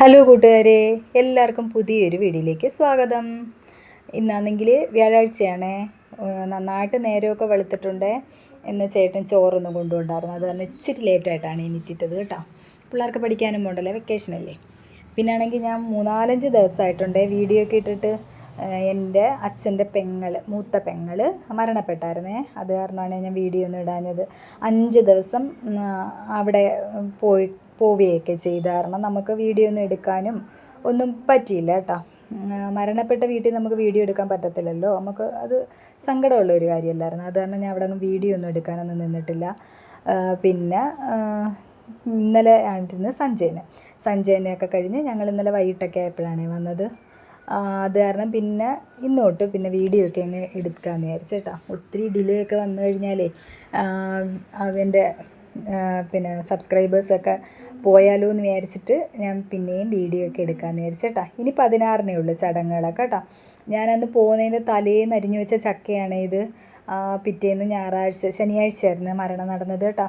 Hello കൂട്ടുകാരെ എല്ലാവർക്കും പുതിയൊരു വീഡിയോയിലേക്ക് സ്വാഗതം. ഇന്നാണെങ്കിൽ വ്യാഴാഴ്ചയാണ്. നന്നായിട്ട് നേരമൊക്കെ വെളുത്തിട്ടുണ്ട്. എന്ന് ചേട്ടൻ ചോറൊന്നും കൊണ്ടുപോണ്ടായിരുന്നു അത് കാരണം ഇച്ചിരി ലേറ്റായിട്ടാണ് എനിക്കിട്ടത് കേട്ടോ. പിള്ളേർക്ക് പഠിക്കാനും പോകണ്ടല്ലോ വെക്കേഷനല്ലേ പിന്നെ ആണെങ്കിൽ ഞാൻ മൂന്നാലഞ്ച് ദിവസമായിട്ടുണ്ട് വീഡിയോ ഒക്കെ ഇട്ടിട്ട് എന്റെ അച്ഛന്റെ പെങ്ങൾ മൂത്ത പെങ്ങൾ മരണപ്പെട്ടായിരുന്നേ. അത് കാരണമാണ് ഞാൻ വീഡിയോ ഒന്നും ഇടാഞ്ഞത്. അഞ്ച് ദിവസം അവിടെ പോയി പോവുകയൊക്കെ ചെയ്ത. കാരണം നമുക്ക് വീഡിയോ ഒന്നും എടുക്കാനും ഒന്നും പറ്റിയില്ല കേട്ടോ. മരണപ്പെട്ട വീട്ടിൽ നമുക്ക് വീഡിയോ എടുക്കാൻ പറ്റത്തില്ലല്ലോ. നമുക്ക് അത് സങ്കടമുള്ള ഒരു കാര്യമല്ലായിരുന്നു. അത് കാരണം ഞാൻ അവിടെ ഒന്നും വീഡിയോ ഒന്നും എടുക്കാനൊന്നും നിന്നിട്ടില്ല. പിന്നെ ഇന്നലെ ആയിരുന്നു സഞ്ജയന്. സഞ്ജയനെയൊക്കെ കഴിഞ്ഞ് ഞങ്ങൾ ഇന്നലെ വൈകിട്ടൊക്കെ ആയപ്പോഴാണ് വന്നത്. അത് കാരണം പിന്നെ ഇന്നോട്ട് പിന്നെ വീഡിയോ ഒക്കെ അങ്ങ് എടുക്കാമെന്ന് വിചാരിച്ചു കേട്ടോ. ഒത്തിരി ഡിലേ ഒക്കെ വന്നു കഴിഞ്ഞാലേ അവന്റെ പിന്നെ സബ്സ്ക്രൈബേഴ്സൊക്കെ പോയാലോ എന്ന് വിചാരിച്ചിട്ട് ഞാൻ പിന്നെയും വീഡിയോ ഒക്കെ എടുക്കാമെന്ന് വിചാരിച്ചേട്ടാ. ഇനി പതിനാറിനേ ഉള്ളൂ ചടങ്ങുകളൊക്കെ കേട്ടോ. ഞാനന്ന് പോകുന്നതിന്റെ തലേന്ന് അരിഞ്ഞു വെച്ച ചക്കയാണ് ഇത്. പിറ്റേന്ന് ഞായറാഴ്ച ശനിയാഴ്ചയായിരുന്നു മരണം നടന്നത് കേട്ടോ.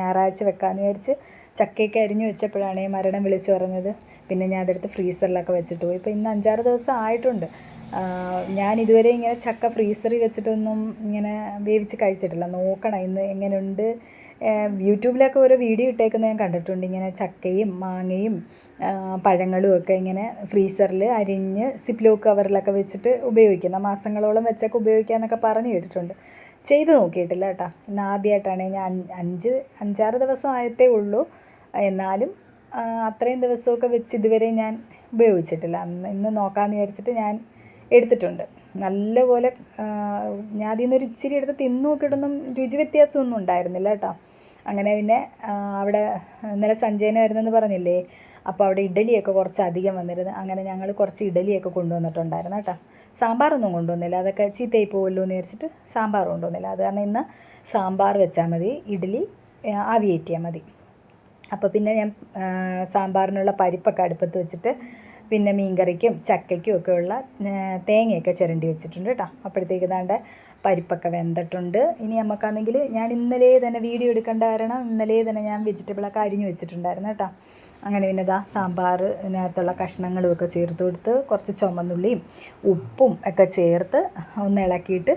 ഞായറാഴ്ച വെക്കാമെന്ന് വിചാരിച്ച് ചക്കയൊക്കെ അരിഞ്ഞു വെച്ചപ്പോഴാണ് ഈ മരണം വിളിച്ചു പറഞ്ഞത്. പിന്നെ ഞാൻ അതെടുത്ത് ഫ്രീസറിലൊക്കെ വെച്ചിട്ട് പോയി. ഇപ്പോൾ ഇന്ന് അഞ്ചാറ് ദിവസം ആയിട്ടുണ്ട്. ഞാൻ ഇതുവരെ ഇങ്ങനെ ചക്ക ഫ്രീസറിൽ വെച്ചിട്ടൊന്നും ഇങ്ങനെ വേവിച്ച് കഴിച്ചിട്ടില്ല. നോക്കണം ഇന്ന് എങ്ങനെയുണ്ട് യൂട്യൂബിലൊക്കെ ഓരോ വീഡിയോ ഇട്ടേക്കുന്നത് ഞാൻ കണ്ടിട്ടുണ്ട്. ഇങ്ങനെ ചക്കയും മാങ്ങയും പഴങ്ങളും ഒക്കെ ഇങ്ങനെ ഫ്രീസറിൽ അരിഞ്ഞ് സിപ്ലോ കവറിലൊക്കെ വെച്ചിട്ട് ഉപയോഗിക്കുന്ന മാസങ്ങളോളം വെച്ചൊക്കെ ഉപയോഗിക്കാമെന്നൊക്കെ പറഞ്ഞു കേട്ടിട്ടുണ്ട്. ചെയ്ത് നോക്കിയിട്ടില്ല കേട്ടോ. ഇന്ന് ആദ്യമായിട്ടാണ് ഞാൻ അഞ്ച് അഞ്ച് അഞ്ചാറ് ദിവസം ആയത്തേ ഉള്ളൂ. എന്നാലും അത്രയും ദിവസമൊക്കെ വെച്ച് ഇതുവരെ ഞാൻ ഉപയോഗിച്ചിട്ടില്ല. അന്ന് ഇന്ന് നോക്കാമെന്ന് വിചാരിച്ചിട്ട് ഞാൻ എടുത്തിട്ടുണ്ട്. നല്ലപോലെ ഞാൻ അതിൽ നിന്നൊരു ഇച്ചിരി എടുത്ത് തിന്നു നോക്കിയിട്ടൊന്നും രുചി വ്യത്യാസമൊന്നും ഉണ്ടായിരുന്നില്ല കേട്ടോ. അങ്ങനെ പിന്നെ അവിടെ ഇന്നലെ സഞ്ജയന വരുന്നെന്ന് പറഞ്ഞില്ലേ അപ്പോൾ അവിടെ ഇഡലിയൊക്കെ കുറച്ച് അധികം വന്നിരുന്നു അങ്ങനെ ഞങ്ങൾ കുറച്ച് ഇഡലിയൊക്കെ കൊണ്ടുവന്നിട്ടുണ്ടായിരുന്നു കേട്ടോ. സാമ്പാറൊന്നും കൊണ്ടുവന്നില്ല അതൊക്കെ ചീത്തയായി പോകുമല്ലോ എന്ന് വിചാരിച്ചിട്ട് സാമ്പാർ കൊണ്ടുവന്നില്ല. അത് കാരണം ഇന്ന് സാമ്പാർ വെച്ചാൽ മതി ഇഡലി ആവിയേറ്റിയാൽ മതി. അപ്പോൾ പിന്നെ ഞാൻ സാമ്പാറിനുള്ള പരിപ്പൊക്കെ അടുപ്പത്ത് വെച്ചിട്ട് പിന്നെ മീൻകറിക്കും ചക്കയ്ക്കും ഒക്കെ ഉള്ള തേങ്ങയൊക്കെ ചിരണ്ടി വെച്ചിട്ടുണ്ട് കേട്ടോ. അപ്പോഴത്തേക്ക് ഇതാണ്ട് പരിപ്പൊക്കെ വെന്തിട്ടുണ്ട്. ഇനി നമുക്കാണെങ്കിൽ ഞാൻ ഇന്നലെ തന്നെ വീഡിയോ എടുക്കേണ്ട കാരണം ഇന്നലെ തന്നെ ഞാൻ വെജിറ്റബിളൊക്കെ അരിഞ്ഞു വെച്ചിട്ടുണ്ടായിരുന്നു കേട്ടോ. അങ്ങനെ പിന്നെ ഇതാ സാമ്പാറിനകത്തുള്ള കഷ്ണങ്ങളും ഒക്കെ ചേർത്ത് കൊടുത്ത് കുറച്ച് ചുമന്നുള്ളിയും ഉപ്പും ഒക്കെ ചേർത്ത് ഒന്ന് ഇളക്കിയിട്ട്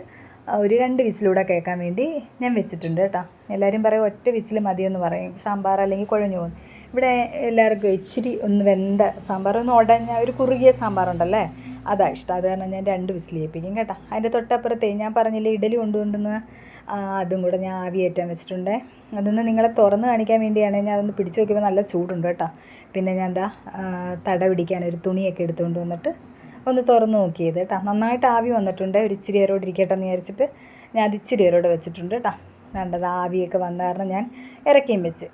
ഒരു രണ്ട് വിസിലൂടെ കേൾക്കാൻ വേണ്ടി ഞാൻ വെച്ചിട്ടുണ്ട് കേട്ടോ. എല്ലാവരും പറയും ഒറ്റ വിസിൽ മതിയെന്ന് പറയും. സാമ്പാർ അല്ലെങ്കിൽ കുഴഞ്ഞു പോകും. ഇവിടെ എല്ലാവർക്കും ഇച്ചിരി ഒന്ന് വെന്ത സാമ്പാർ ഒന്ന് ഉടഞ്ഞ ഒരു കുറുകിയ സാമ്പാറുണ്ടല്ലേ അതാ ഇഷ്ടം. അത് കാരണം ഞാൻ രണ്ട് വിസിൽ ഏൽപ്പിക്കും കേട്ടോ. അതിന്റെ തൊട്ടപ്പുറത്തേ ഞാൻ പറഞ്ഞില്ലേ ഇഡലി കൊണ്ടുകൊണ്ടുവന്ന് അതും കൂടെ ഞാൻ ആവിയേറ്റാൻ വെച്ചിട്ടുണ്ട്. അതൊന്ന് നിങ്ങളെ തുറന്ന് കാണിക്കാൻ വേണ്ടിയാണ് ഞാൻ അതൊന്ന് പിടിച്ചു നോക്കിയപ്പോൾ നല്ല ചൂടുണ്ട് കേട്ടോ. പിന്നെ ഞാൻ എന്താ തട പിടിക്കാൻ ഒരു തുണിയൊക്കെ എടുത്തുകൊണ്ട് വന്നിട്ട് ഒന്ന് തുറന്ന് നോക്കിയത് കേട്ടോ. നന്നായിട്ട് ആവി വന്നിട്ടുണ്ട്. ഒരു ഇച്ചിരി നേരോട് ഇരിക്കട്ടെ എന്ന് വിചാരിച്ചിട്ട് ഞാൻ അത് ഇച്ചിരി നേരോടെ വെച്ചിട്ടുണ്ട് കേട്ടോ. വേണ്ടത് ആവിയൊക്കെ വന്ന കാരണം ഞാൻ ഇറക്കിയും വെച്ച്.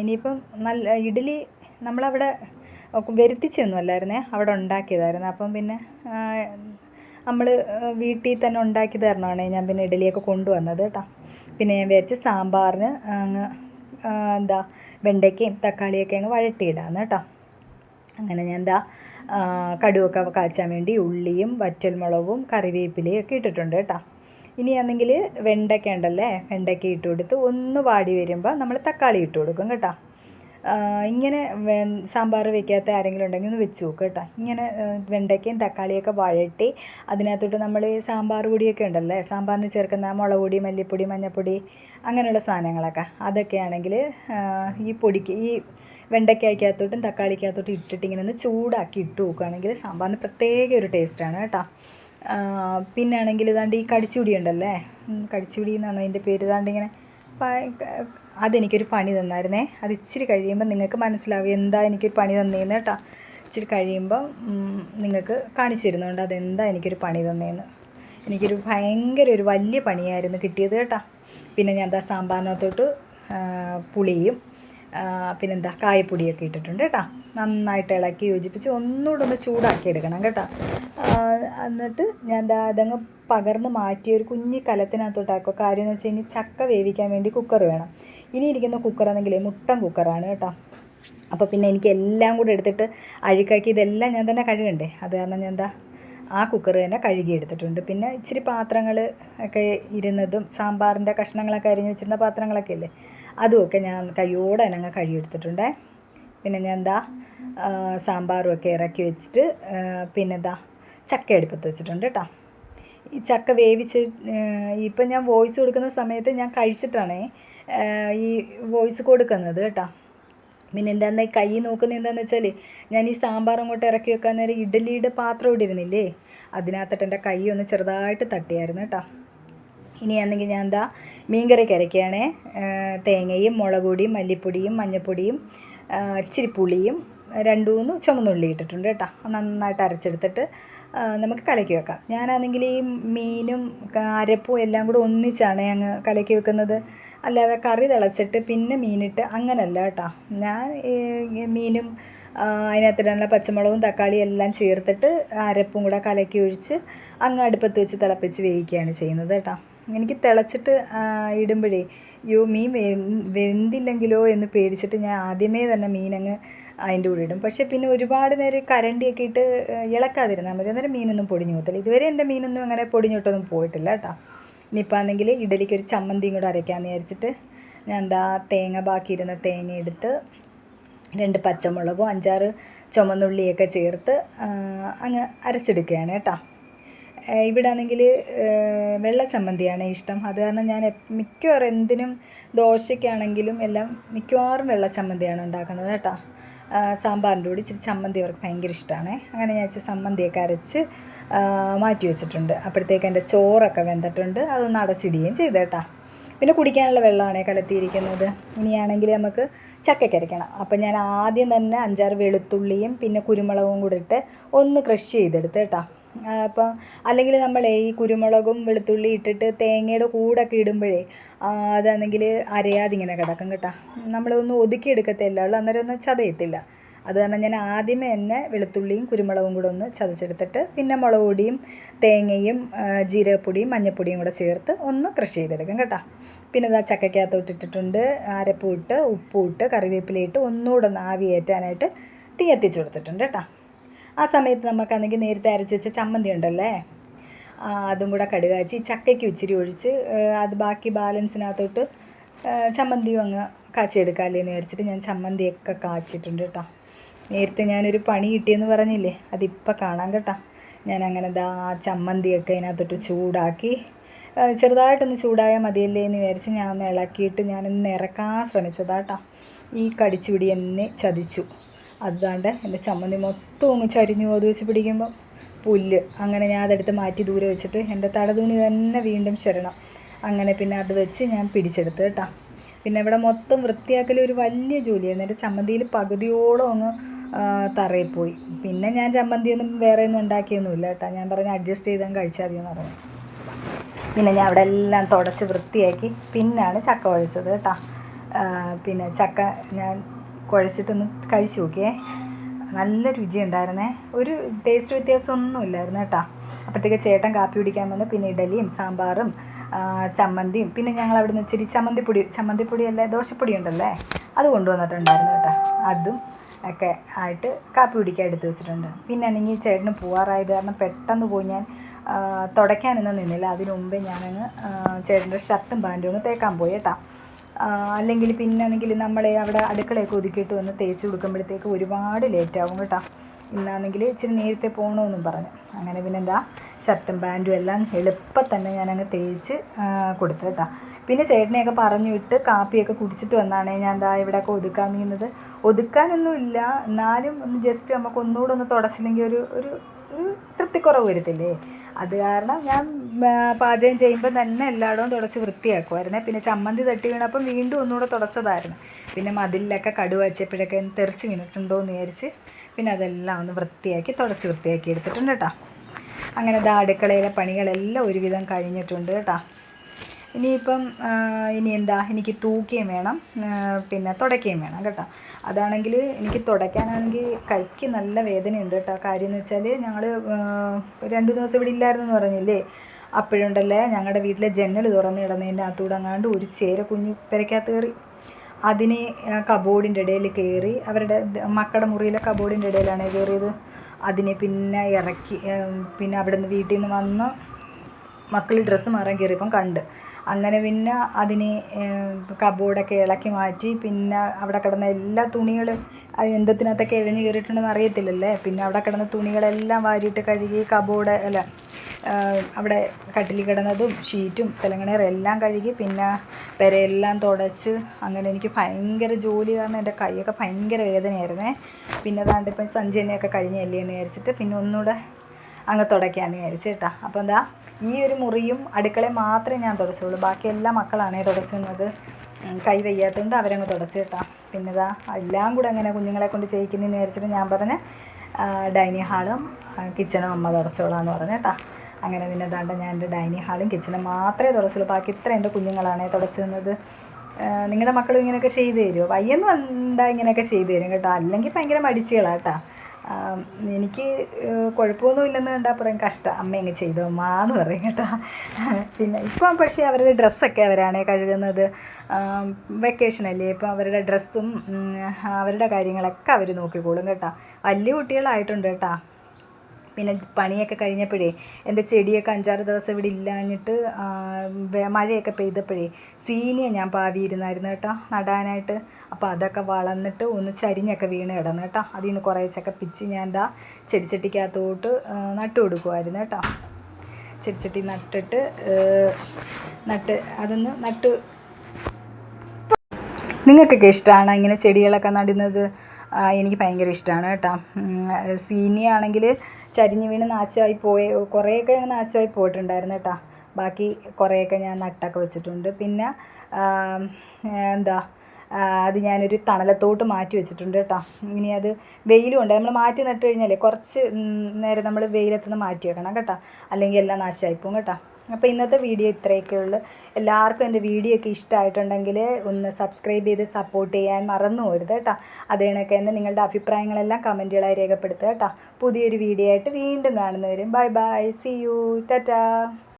ഇനിയിപ്പം നല്ല ഇഡലി നമ്മളവിടെ വരുത്തിച്ചൊന്നും അല്ലായിരുന്നേ അവിടെ ഉണ്ടാക്കിയതായിരുന്നു. അപ്പം പിന്നെ നമ്മൾ വീട്ടിൽ തന്നെ ഉണ്ടാക്കി തരണമാണ് ഞാൻ പിന്നെ ഇഡലിയൊക്കെ കൊണ്ടുവന്നത് കേട്ടോ. പിന്നെ ഞാൻ വിചാരിച്ച് സാമ്പാറിന് അങ്ങ് എന്താ വെണ്ടയ്ക്കയും തക്കാളിയൊക്കെ അങ്ങ് വഴട്ടിയിടാന്ന് കേട്ടോ. അങ്ങനെ ഞാൻ എന്താ കടുവൊക്കെ കാച്ചാൻ വേണ്ടി ഉള്ളിയും വറ്റൽമുളകും കറിവേപ്പിലയും ഒക്കെ ഇട്ടിട്ടുണ്ട് കേട്ടോ. ഇനി ആണെങ്കിൽ വെണ്ടയ്ക്ക ഉണ്ടല്ലേ വെണ്ടയ്ക്ക ഇട്ട് കൊടുത്ത് ഒന്ന് വാടി വരുമ്പോൾ നമ്മൾ തക്കാളി ഇട്ട് കൊടുക്കും കേട്ടോ. ഇങ്ങനെ സാമ്പാർ വെക്കാത്ത ആരെങ്കിലും ഉണ്ടെങ്കിൽ ഒന്ന് വെച്ച് നോക്കുക കേട്ടോ. ഇങ്ങനെ വെണ്ടയ്ക്കയും തക്കാളിയൊക്കെ വഴട്ടി അതിനകത്തോട്ട് നമ്മൾ ഈ സാമ്പാർ പൊടിയൊക്കെ ഉണ്ടല്ലേ? സാമ്പാറിന് ചേർക്കുന്ന മുളക് പൊടി മല്ലിപ്പൊടി മഞ്ഞൾപ്പൊടി അങ്ങനെയുള്ള സാധനങ്ങളൊക്കെ. അതൊക്കെയാണെങ്കിൽ ഈ പൊടിക്ക് ഈ വെണ്ടയ്ക്കകത്തോട്ടും തക്കാളിക്കകത്തോട്ടും ഇട്ടിട്ട് ഇങ്ങനെ ഒന്ന് ചൂടാക്കി ഇട്ട് നോക്കുകയാണെങ്കിൽ സാമ്പാറിന് പ്രത്യേക ഒരു ടേസ്റ്റാണ് കേട്ടോ. പിന്നാണെങ്കിൽ ഇതാണ്ട് ഈ കടിച്ചുപിടി ഉണ്ടല്ലേ? കടിച്ചുപിടി എന്നാണ് അതിന്റെ പേര്. ഇതാണ്ട് ഇങ്ങനെ അതെനിക്കൊരു പണി തന്നായിരുന്നേ. അത് ഇച്ചിരി കഴിയുമ്പോൾ നിങ്ങൾക്ക് മനസ്സിലാവും എന്താ എനിക്കൊരു പണി തന്നേന്ന് കേട്ടോ. ഇച്ചിരി കഴിയുമ്പോൾ നിങ്ങൾക്ക് കാണിച്ചു തരുന്നുണ്ട് അതെന്താ എനിക്കൊരു പണി തന്നേന്ന്. എനിക്കൊരു ഭയങ്കര ഒരു വലിയ പണിയായിരുന്നു കിട്ടിയത് കേട്ടോ. പിന്നെ ഞാൻ എന്താ സാമ്പാറിനകത്തോട്ട് പുളിയും പിന്നെന്താ കായപ്പൊടിയൊക്കെ ഇട്ടിട്ടുണ്ട് കേട്ടോ. നന്നായിട്ട് ഇളക്കി യോജിപ്പിച്ച് ഒന്നുകൂടെ ഒന്ന് ചൂടാക്കി എടുക്കണം കേട്ടോ എന്നിട്ട് ഞാൻ ദാ അതങ്ങ് പകർന്ന് മാറ്റി ഒരു കുഞ്ഞി കലത്തിനകത്തോട്ടാക്കുക കാര്യം എന്ന് വെച്ച് കഴിഞ്ഞാൽ ചക്ക വേവിക്കാൻ വേണ്ടി കുക്കർ വേണം. ഇനി ഇരിക്കുന്ന കുക്കറാണെങ്കിൽ മുട്ടൻ കുക്കറാണ് കേട്ടോ. അപ്പോൾ പിന്നെ എനിക്ക് എല്ലാം കൂടെ എടുത്തിട്ട് അഴുക്കാക്കി ഇതെല്ലാം ഞാൻ തന്നെ കഴുകണ്ടേ? അത് കാരണം ഞാൻ എന്താ ആ കുക്കർ തന്നെ കഴുകി എടുത്തിട്ടുണ്ട്. പിന്നെ ഇച്ചിരി പാത്രങ്ങൾ ഒക്കെ ഇരുന്നതും സാമ്പാറിന്റെ കഷ്ണങ്ങളൊക്കെ അരിഞ്ഞ് വെച്ചിരുന്ന പാത്രങ്ങളൊക്കെ ഇല്ലേ? അതുമൊക്കെ ഞാൻ കൈയോടെ തന്നെ കഴുകിയെടുത്തിട്ടുണ്ടേ പിന്നെ ഞാൻ എന്താ ആ, സാമ്പാറും ഒക്കെ ഇറക്കി വെച്ചിട്ട് പിന്നെന്താ ചക്ക എടുപ്പത്ത് വെച്ചിട്ടുണ്ട് കേട്ടോ ഈ ചക്ക വേവിച്ച് ഇപ്പം ഞാൻ വോയിസ് കൊടുക്കുന്ന സമയത്ത് ഞാൻ കഴിച്ചിട്ടാണേ ഈ വോയിസ് കൊടുക്കുന്നത് കേട്ടോ പിന്നെ എന്റെ കൈ നോക്കുന്നത് എന്താണെന്ന് വെച്ചാൽ ഞാൻ ഈ സാമ്പാർ അങ്ങോട്ട് ഇറക്കി വെക്കാൻ നേരം ഇഡലിയുടെ പാത്രം ഇട്ടിരുന്നില്ലേ അതിനകത്തിട്ട് എന്റെ കൈ ഒന്ന് ചെറുതായിട്ട് തട്ടിയായിരുന്നു കേട്ടോ ഇനിയാണെങ്കിൽ ഞാൻ എന്താ മീൻകറിക്ക് അരയ്ക്കുകയാണേ തേങ്ങയും മുളകുപൊടിയും മല്ലിപ്പൊടിയും മഞ്ഞൾപ്പൊടിയും ഇച്ചിരി പുളിയും രണ്ട് മൂന്ന് ചുമന്നുള്ളി ഇട്ടിട്ടുണ്ട് കേട്ടോ നന്നായിട്ട് അരച്ചെടുത്തിട്ട് നമുക്ക് കലക്കി വെക്കാം. ഞാനാണെങ്കിൽ ഈ മീനും അരപ്പും എല്ലാം കൂടെ ഒന്നിച്ചാണ് അങ്ങ് കലക്കി വെക്കുന്നത്. അല്ലാതെ കറി തിളച്ചിട്ട് പിന്നെ മീനിട്ട് അങ്ങനല്ല കേട്ടോ. ഞാൻ മീനും അതിനകത്തിടാനുള്ള പച്ചമുളകും തക്കാളിയും എല്ലാം ചേർത്തിട്ട് അരപ്പും കൂടെ കലക്കി ഒഴിച്ച് അങ്ങ് അടുപ്പത്ത് വെച്ച് തിളപ്പിച്ച് വേവിക്കുകയാണ് ചെയ്യുന്നത് കേട്ടോ. എനിക്ക് തിളച്ചിട്ട് ഇടുമ്പോഴേ യോ മീൻ വെന്തില്ലെങ്കിലോ എന്ന് പേടിച്ചിട്ട് ഞാൻ ആദ്യമേ തന്നെ മീനങ്ങ് അതിന്റെ കൂടെ ഇടും. പക്ഷേ പിന്നെ ഒരുപാട് നേരം കരണ്ടിയൊക്കെ ഇട്ട് ഇളക്കാതിരുന്നാൽ മതി. അന്നേരം മീനൊന്നും പൊടിഞ്ഞു പോകത്തില്ല. ഇതുവരെ എന്റെ മീനൊന്നും അങ്ങനെ പൊടിഞ്ഞിട്ടൊന്നും പോയിട്ടില്ല കേട്ടോ. ഇനിയിപ്പോൾ ആണെങ്കിൽ ഇഡലിക്ക് ഒരു ചമ്മന്തിയും കൂടെ അരയ്ക്കാമെന്ന് വിചാരിച്ചിട്ട് ഞാൻ എന്താ തേങ്ങ ബാക്കിയിരുന്ന തേങ്ങ എടുത്ത് രണ്ട് പച്ചമുളകും അഞ്ചാറ് ചുമന്നുള്ളിയൊക്കെ ചേർത്ത് അങ്ങ് അരച്ചെടുക്കുകയാണ് കേട്ടോ. ഇവിടെ ആണെങ്കിൽ വെള്ള ചമ്മന്തിയാണ് ഇഷ്ടം. അത് കാരണം ഞാൻ മിക്കവാറും എന്തിനും ദോശയ്ക്കാണെങ്കിലും എല്ലാം മിക്കവാറും വെള്ള ചമ്മന്തിയാണ് ഉണ്ടാക്കുന്നത് കേട്ടോ. സാമ്പാറിന്റെ കൂടി ഇച്ചിരി ചമ്മന്തി അവർക്ക് ഭയങ്കര ഇഷ്ടമാണ്. അങ്ങനെ ഞാൻ ഇച്ചിരി ചമ്മന്തിയൊക്കെ അരച്ച് മാറ്റി വെച്ചിട്ടുണ്ട്. അപ്പോഴത്തേക്ക് എന്റെ ചോറൊക്കെ വെന്തിട്ടുണ്ട്. അതൊന്ന് അടച്ചിടുകയും ചെയ്തു കേട്ടോ. പിന്നെ കുടിക്കാനുള്ള വെള്ളമാണ് കലത്തിയിരിക്കുന്നത്. ഇനിയാണെങ്കിൽ നമുക്ക് ചക്കയ്ക്ക് അരയ്ക്കണം. അപ്പം ഞാൻ ആദ്യം തന്നെ അഞ്ചാറ് വെളുത്തുള്ളിയും പിന്നെ കുരുമുളകും കൂടെ ഇട്ട് ഒന്ന് ക്രഷ് ചെയ്തെടുത്ത് കേട്ടോ. അപ്പം അല്ലെങ്കിൽ നമ്മൾ ഈ കുരുമുളകും വെളുത്തുള്ളി ഇട്ടിട്ട് തേങ്ങയുടെ കൂടൊക്കെ ഇടുമ്പോഴേ അതാണെങ്കിൽ അരയാതെ ഇങ്ങനെ കിടക്കും കേട്ടോ. നമ്മളൊന്നും ഒതുക്കിയെടുക്കത്തില്ല ഉള്ളൂ. അന്നേരം ഒന്നും ചതയത്തില്ല. അത് കാരണം ഞാൻ ആദ്യമേ തന്നെ വെളുത്തുള്ളിയും കുരുമുളകും കൂടെ ഒന്ന് ചതച്ചെടുത്തിട്ട് പിന്നെ മുളക് പൊടിയും തേങ്ങയും ജീരകപ്പൊടിയും മഞ്ഞൾപ്പൊടിയും കൂടെ ചേർത്ത് ഒന്ന് ക്രഷ് ചെയ്തെടുക്കും കേട്ടോ. പിന്നെ ഇതാ ചക്കയ്ക്കകത്തോട്ട് ഇട്ടിട്ടുണ്ട് അരപ്പൂട്ട് ഉപ്പൂട്ട് കറിവേപ്പിലയിട്ട് ഒന്നുകൂടെ ഒന്ന് ആവി ഏറ്റാനായിട്ട് തീ എത്തിച്ചു കൊടുത്തിട്ടുണ്ട് കേട്ടോ. ആ സമയത്ത് നമുക്കാണെങ്കിൽ നേരത്തെ അരച്ച് വെച്ച ചമ്മന്തി ഉണ്ടല്ലേ? അതും കൂടെ കടുകാച്ചി ചക്കയ്ക്ക് ഇച്ചിരി ഒഴിച്ച് അത് ബാക്കി ബാലൻസിനകത്തോട്ട് ചമ്മന്തിയും അങ്ങ് കാച്ചിയെടുക്കാമല്ലേ എന്ന് വിചാരിച്ചിട്ട് ഞാൻ ചമ്മന്തിയൊക്കെ കാച്ചിട്ടുണ്ട് കേട്ടോ. നേരത്തെ ഞാനൊരു പണി കിട്ടിയെന്ന് പറഞ്ഞില്ലേ അതിപ്പോൾ കാണാം കേട്ടോ. ഞാൻ അങ്ങനെ ദാ ചമ്മന്തിയൊക്കെ അതിനകത്തോട്ട് ചൂടാക്കി ചെറുതായിട്ടൊന്ന് ചൂടായാൽ മതിയല്ലേ എന്ന് വിചാരിച്ച് ഞാൻ ഒന്ന് ഇളക്കിയിട്ട് ഞാനൊന്ന് ഇറക്കാൻ ശ്രമിച്ചതാട്ടോ ഈ കടിച്ചുപിടി എന്നെ ചതിച്ചു. അതാണ്ട് എന്റെ ചമ്മന്തി മൊത്തം അങ്ങ് ചരിഞ്ഞു അത് വെച്ച് പിടിക്കുമ്പം പുല്ല്. അങ്ങനെ ഞാൻ അതെടുത്ത് മാറ്റി ദൂരെ വെച്ചിട്ട് എന്റെ തടതുണി തന്നെ വീണ്ടും ശരണം. അങ്ങനെ പിന്നെ അത് വെച്ച് ഞാൻ പിടിച്ചെടുത്ത് കേട്ടോ. പിന്നെ ഇവിടെ മൊത്തം വൃത്തിയാക്കൽ ഒരു വലിയ ജോലിയായിരുന്നു. എന്റെ ചമ്മന്തിയിൽ പകുതിയോളം അങ്ങ് തറയിപ്പോയി. പോയി പിന്നെ ഞാൻ ചമ്മന്തിയൊന്നും വേറെ ഒന്നും ഉണ്ടാക്കിയൊന്നുമില്ല കേട്ടോ. ഞാൻ പറഞ്ഞ് അഡ്ജസ്റ്റ് ചെയ്താൽ കഴിച്ചാൽ മതിയെന്ന് പറഞ്ഞു. പിന്നെ ഞാൻ അവിടെ എല്ലാം തുടച്ച് വൃത്തിയാക്കി. പിന്നാണ് ചക്ക കുഴച്ചത് കേട്ടോ. പിന്നെ ചക്ക ഞാൻ കുഴച്ചിട്ടൊന്ന് കഴിച്ചു നോക്കിയേ. നല്ല രുചി ഉണ്ടായിരുന്നേ ഒരു ടേസ്റ്റ് വ്യത്യാസമൊന്നും ഇല്ലായിരുന്നു കേട്ടോ. അപ്പോഴത്തേക്ക് ചേട്ടൻ കാപ്പി കുടിക്കാൻ വന്ന് പിന്നെ ഇഡലിയും സാമ്പാറും ചമ്മന്തിയും പിന്നെ ഞങ്ങൾ അവിടുന്ന് ഇച്ചിരി ചമ്മന്തിപ്പൊടി ചമ്മന്തിപ്പൊടി അല്ലേ ദോശപ്പൊടി ഉണ്ടല്ലേ അത് കൊണ്ടുവന്നിട്ടുണ്ടായിരുന്നു കേട്ടോ. അതും ഒക്കെ ആയിട്ട് കാപ്പി കുടിക്കാൻ എടുത്ത് വെച്ചിട്ടുണ്ട്. പിന്നെ ആണെങ്കിൽ ചേട്ടന് പോവാറായത് കാരണം പെട്ടെന്ന് പോയി ഞാൻ തുടയ്ക്കാനൊന്നും നിന്നില്ല. അതിനു മുമ്പേ ഞാനങ്ങ് ചേട്ടന്റെ ഷർട്ടും പാന്റും ഒന്ന് തേക്കാൻ പോയി കേട്ടോ. അല്ലെങ്കിൽ പിന്നാണെങ്കിൽ നമ്മളെ അവിടെ അടുക്കളയൊക്കെ ഒതുക്കിയിട്ട് വന്ന് തേച്ച് കൊടുക്കുമ്പോഴത്തേക്ക് ഒരുപാട് ലേറ്റാവും കേട്ടോ. ഇന്നാണെങ്കിൽ ഇച്ചിരി നേരത്തെ പോകണമെന്നും പറഞ്ഞു. അങ്ങനെ പിന്നെ എന്താ ഷർട്ടും പാന്റും എല്ലാം എളുപ്പം തന്നെ ഞാനങ്ങ് തേച്ച് കൊടുത്തു കേട്ടോ. പിന്നെ ചേട്ടനെയൊക്കെ പറഞ്ഞു വിട്ട് കാപ്പിയൊക്കെ കുടിച്ചിട്ട് വന്നാണ് ഞാൻ എന്താ ഇവിടെയൊക്കെ ഒതുക്കാൻ നീങ്ങുന്നത് ഒതുക്കാനൊന്നുമില്ല എന്നാലും ഒന്ന് ജസ്റ്റ് നമുക്ക് ഒന്നുകൂടെ ഒന്ന് തുടച്ചില്ലെങ്കിൽ ഒരു ഒരു ഒരു തൃപ്തിക്കുറവ് വരത്തില്ലേ? അത് കാരണം ഞാൻ പാചകം ചെയ്യുമ്പോൾ തന്നെ എല്ലായിടവും തുടച്ച് വൃത്തിയാക്കുമായിരുന്നേ പിന്നെ ചമ്മന്തി തട്ടി വീണപ്പം വീണ്ടും ഒന്നുകൂടെ തുടച്ചതായിരുന്നു. പിന്നെ മതിലിലൊക്കെ കടുവ വെച്ചപ്പോഴൊക്കെ തെറിച്ച് വീണിട്ടുണ്ടോ എന്ന് വിചാരിച്ച് പിന്നെ അതെല്ലാം ഒന്ന് വൃത്തിയാക്കി തുടച്ച് വൃത്തിയാക്കി എടുത്തിട്ടുണ്ട് കേട്ടോ. അങ്ങനെ ദാ അടുക്കളയിലെ പണികളെല്ലാം ഒരുവിധം കഴിഞ്ഞിട്ടുണ്ട് കേട്ടോ. ഇനിയിപ്പം ഇനി എന്താ എനിക്ക് തൂക്കുകയും വേണം പിന്നെ തുടയ്ക്കുകയും വേണം കേട്ടോ. അതാണെങ്കിൽ എനിക്ക് തുടയ്ക്കാനാണെങ്കിൽ കൈക്ക് നല്ല വേദനയുണ്ട് കേട്ടോ. കാര്യം എന്ന് വെച്ചാൽ ഞങ്ങൾ രണ്ട് ദിവസം ഇവിടെ ഇല്ലായിരുന്നു എന്ന് പറഞ്ഞില്ലേ? അപ്പോഴുണ്ടല്ലേ ഞങ്ങളുടെ വീട്ടിലെ ജനൽ തുറന്ന് കിടന്നതിന്റെ അകത്തൂടെ അങ്ങാണ്ട് ഒരു ചേര കുഞ്ഞ് പെരയ്ക്കകത്ത് കയറി അതിന് കബോർഡിന്റെ ഇടയിൽ കയറി അവരുടെ മക്കളുടെ മുറിയിലെ കബോർഡിന്റെ ഇടയിലാണ് കയറിയത്. അതിനെ പിന്നെ ഇറക്കി പിന്നെ അവിടെ നിന്ന് വീട്ടിൽ നിന്ന് വന്ന് മക്കൾ ഡ്രസ്സ് മാറാൻ കയറിയപ്പം കണ്ട്. അങ്ങനെ പിന്നെ അതിനെ കബോർഡൊക്കെ ഇളക്കി മാറ്റി പിന്നെ അവിടെ കിടന്ന എല്ലാ തുണികളും എന്തത്തിനകത്തൊക്കെ ഇഴഞ്ഞ് കയറിയിട്ടുണ്ടെന്ന് അറിയത്തില്ലല്ലേ? പിന്നെ അവിടെ കിടന്ന തുണികളെല്ലാം വാരിയിട്ട് കഴുകി കബോർഡ് അല്ല അവിടെ കട്ടിലിൽ കിടന്നതും ഷീറ്റും തെലങ്കണേറും എല്ലാം കഴുകി പിന്നെ പെരയെല്ലാം തുടച്ച് അങ്ങനെ എനിക്ക് ഭയങ്കര ജോലി കാരണം എന്റെ കൈയൊക്കെ ഭയങ്കര വേദനയായിരുന്നേ. പിന്നെ അതാണ്ട് ഇപ്പം സഞ്ചനയൊക്കെ കഴിഞ്ഞല്ലേ എന്ന് വിചാരിച്ചിട്ട് പിന്നെ ഒന്നുകൂടെ അങ്ങ് തുടയ്ക്കാമെന്ന് വിചാരിച്ചു കേട്ടോ. അപ്പോൾ എന്താ ഈ ഒരു മുറിയും അടുക്കളയും മാത്രമേ ഞാൻ തുടച്ചുള്ളൂ. ബാക്കി എല്ലാ മക്കളാണേ തുടച്ചുന്നത്. കൈ വയ്യാത്തതുകൊണ്ട് അവരങ്ങ് തുടച്ച് കേട്ടോ. പിന്നെ ഇതാ എല്ലാം കൂടെ അങ്ങനെ കുഞ്ഞുങ്ങളെ കൊണ്ട് ചെയ്യിക്കുന്നതെന്ന് വിചാരിച്ചിട്ട് ഞാൻ പറഞ്ഞ് ഡൈനിങ് ഹാളും കിച്ചണും അമ്മ തുടച്ചോളാന്ന് പറഞ്ഞു കേട്ടോ. അങ്ങനെ പിന്നെ ദാണ്ട ഞാൻ എന്റെ ഡൈനിങ് ഹാളും കിച്ചണും മാത്രമേ തുടച്ചുള്ളൂ. ബാക്കി ഇത്ര എന്റെ കുഞ്ഞുങ്ങളാണേ തുടച്ചു തന്നത് നിങ്ങളുടെ മക്കളും ഇങ്ങനെയൊക്കെ ചെയ്തു തരുമോ? വയ്യെന്ന് വന്നാൽ ഇങ്ങനെയൊക്കെ ചെയ്തു തരും കേട്ടോ. അല്ലെങ്കിൽ ഭയങ്കര മടിച്ചുകളാണ് എനിക്ക് കുഴപ്പമൊന്നുമില്ലെന്ന് കണ്ടാൽ പറയും കഷ്ടം അമ്മ എങ്ങ് ചെയ്തു അമ്മ എന്ന് പറയും കേട്ടോ. പിന്നെ ഇപ്പം പക്ഷേ അവരുടെ ഡ്രസ്സൊക്കെ അവരാണ് കഴുകുന്നത്. വെക്കേഷനല്ലേ ഇപ്പം അവരുടെ ഡ്രസ്സും അവരുടെ കാര്യങ്ങളൊക്കെ അവർ നോക്കിക്കോളും കേട്ടോ. വലിയ കുട്ടികളായിട്ടുണ്ട് കേട്ടോ. പിന്നെ പണിയൊക്കെ കഴിഞ്ഞപ്പോഴേ എന്റെ ചെടിയൊക്കെ അഞ്ചാറ് ദിവസം ഇവിടെ ഇല്ലാഞ്ഞിട്ട് മഴയൊക്കെ പെയ്തപ്പോഴേ സീനിയ ഞാൻ പാവിയിരുന്നായിരുന്നു കേട്ടോ നടാനായിട്ട്. അപ്പോൾ അതൊക്കെ വളർന്നിട്ട് ഒന്ന് ചരിഞ്ഞൊക്കെ വീണ് കിടന്നു കേട്ടോ. അതിൽ നിന്ന് കുറേച്ചൊക്കെ പിച്ച് ഞാൻ എന്താ ചെടിച്ചട്ടിക്കകത്തോട്ട് നട്ടു കൊടുക്കുമായിരുന്നു കേട്ടോ. ചെടിച്ചട്ടി നട്ടിട്ട് നട്ട് അതൊന്ന് നട്ട്. നിങ്ങൾക്കൊക്കെ ഇഷ്ടമാണ് ഇങ്ങനെ ചെടികളൊക്കെ നടുന്നത്? എനിക്ക് ഭയങ്കര ഇഷ്ടമാണ് കേട്ടോ. സീനിയാണെങ്കിൽ ചരിഞ്ഞ് വീണ് നാശമായി പോയ കുറേയൊക്കെ നാശമായി പോയിട്ടുണ്ടായിരുന്നു കേട്ടോ. ബാക്കി കുറേയൊക്കെ ഞാൻ നട്ടൊക്കെ വെച്ചിട്ടുണ്ട്. പിന്നെ എന്താ അത് ഞാനൊരു തണലത്തോട്ട് മാറ്റി വെച്ചിട്ടുണ്ട് കേട്ടോ. ഇനി അത് വെയിലും ഉണ്ട്. നമ്മൾ മാറ്റി നട്ട് കഴിഞ്ഞാലേ കുറച്ച് നേരം നമ്മൾ വെയിലത്തുനിന്ന് മാറ്റി വെക്കണം കേട്ടോ. അല്ലെങ്കിൽ എല്ലാം പോകും കേട്ടോ. അപ്പോൾ ഇന്നത്തെ വീഡിയോ ഇത്രയൊക്കെ ഉള്ളൂ. എല്ലാവർക്കും എന്റെ വീഡിയോ ഒക്കെ ഇഷ്ടമായിട്ടുണ്ടെങ്കിൽ ഒന്ന് സബ്സ്ക്രൈബ് ചെയ്ത് സപ്പോർട്ട് ചെയ്യാൻ മറന്നു പോരുത് കേട്ടോ. അതേ കണക്ക് തന്നെ നിങ്ങളുടെ അഭിപ്രായങ്ങളെല്ലാം കമന്റുകളായി രേഖപ്പെടുത്തുക കേട്ടോ. പുതിയൊരു വീഡിയോ ആയിട്ട് വീണ്ടും കാണുന്നവരും bye bye see you ta-ta